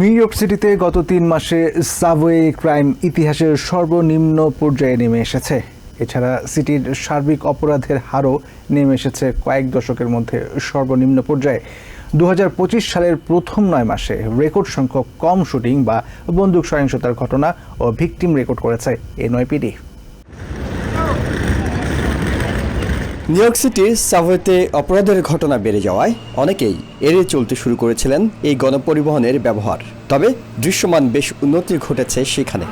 New York সিটিতে গত তিন মাসে সাবওয়ে ক্রাইম ইতিহাসের সর্বনিম্ন পর্যায়ে নেমে এসেছে। এছাড়া সিটির সার্বিক অপরাধের হারও নেমে এসেছে কয়েক দশকের মধ্যে সর্বনিম্ন পর্যায়ে। দু হাজার পঁচিশ সালের প্রথম নয় মাসে রেকর্ড সংখ্যক কম শুটিং বা বন্দুক সহিংসতার ঘটনা ও ভিকটিম রেকর্ড করেছে এনওয়াইপিডি। নিউ ইয়র্ক সিটির সাবওয়েতে অপরাধের ঘটনা বেড়ে যাওয়ায় অনেকেই এড়িয়ে চলতে শুরু করেছিলেন এই গণপরিবহনের ব্যবহার। তবে দৃশ্যমান বেশ উন্নতি ঘটেছে সেখানে।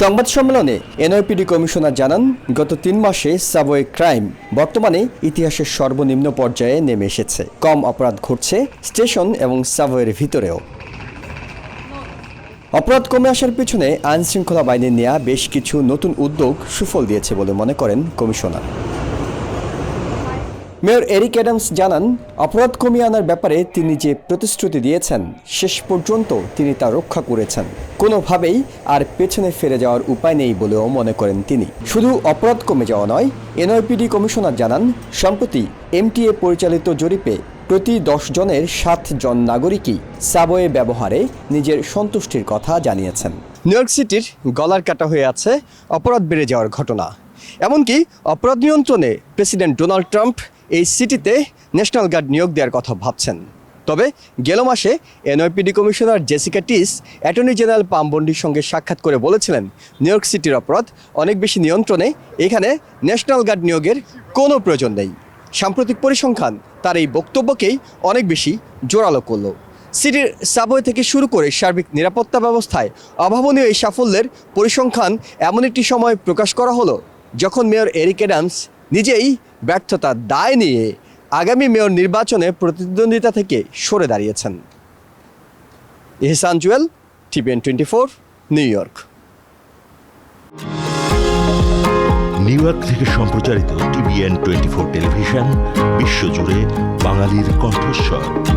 সংবাদ সম্মেলনে এনআইপিডি কমিশনার জানান, গত তিন মাসে সাবওয়ে ক্রাইম বর্তমানে ইতিহাসের সর্বনিম্ন পর্যায়ে নেমে এসেছে। কম অপরাধ ঘটছে স্টেশন এবং সাবওয়ের ভিতরেও। অপরাধ কমে আসার পিছনে আইনশৃঙ্খলা বাহিনীর নেওয়া বেশ কিছু নতুন উদ্যোগ সুফল দিয়েছে বলে মনে করেন কমিশনার। মেয়র এরিক অ্যাডামস জানান, অপরাধ কমিয়ে আনার ব্যাপারে তিনি যে প্রতিশ্রুতি দিয়েছেন, শেষ পর্যন্ত তিনি তা রক্ষা করেছেন। কোনোভাবেই আর পেছনে ফিরে যাওয়ার উপায় নেই বলেও মনে করেন তিনি। শুধু অপরাধ কমে যাওয়া নয় এনআইপিডি কমিশনার জানান, সম্প্রতি এমটিএ পরিচালিত জরিপে প্রতি দশ জনের সাত জন নাগরিকই সাবওয়ে ব্যবহারে নিজের সন্তুষ্টির কথা জানিয়েছেন। নিউ ইয়র্ক সিটির গলার কাটা হয়ে আছে অপরাধ বেড়ে যাওয়ার ঘটনা। এমনকি অপরাধ নিয়ন্ত্রণে প্রেসিডেন্ট ডোনাল্ড ট্রাম্প এই সিটিতে ন্যাশনাল গার্ড নিয়োগ দেওয়ার কথা ভাবছেন। তবে গেল মাসে NYPD commissioner Jessica Tisch, attorney general পামবন্ডির সঙ্গে সাক্ষাৎ করে বলেছিলেন, নিউ ইয়র্ক সিটির অপরাধ অনেক বেশি নিয়ন্ত্রণে, এখানে ন্যাশনাল গার্ড নিয়োগের কোনো প্রয়োজন নেই। সাম্প্রতিক পরিসংখ্যান তার এই বক্তব্যকেই অনেক বেশি জোরালো করল। সিটির সাবওয়ে থেকে শুরু করে সার্বিক নিরাপত্তা ব্যবস্থায় অভাবনীয় এই সাফল্যের পরিসংখ্যান এমন একটি সময় প্রকাশ করা হলো, যখন মেয়র এরিক অ্যাডামস নিজেই ব্যর্থতার দায় নিয়ে আগামী মেয়র নির্বাচনে প্রতিদ্বন্দ্বিতা থেকে সরে দাঁড়িয়েছেন। Ihsan Jewel, TVN twenty four, New York. New York থেকে সম্প্রচারিত টিভিএন টোয়েন্টি ফোর টেলিভিশন, বিশ্বজুড়ে বাঙালির কণ্ঠস্বর।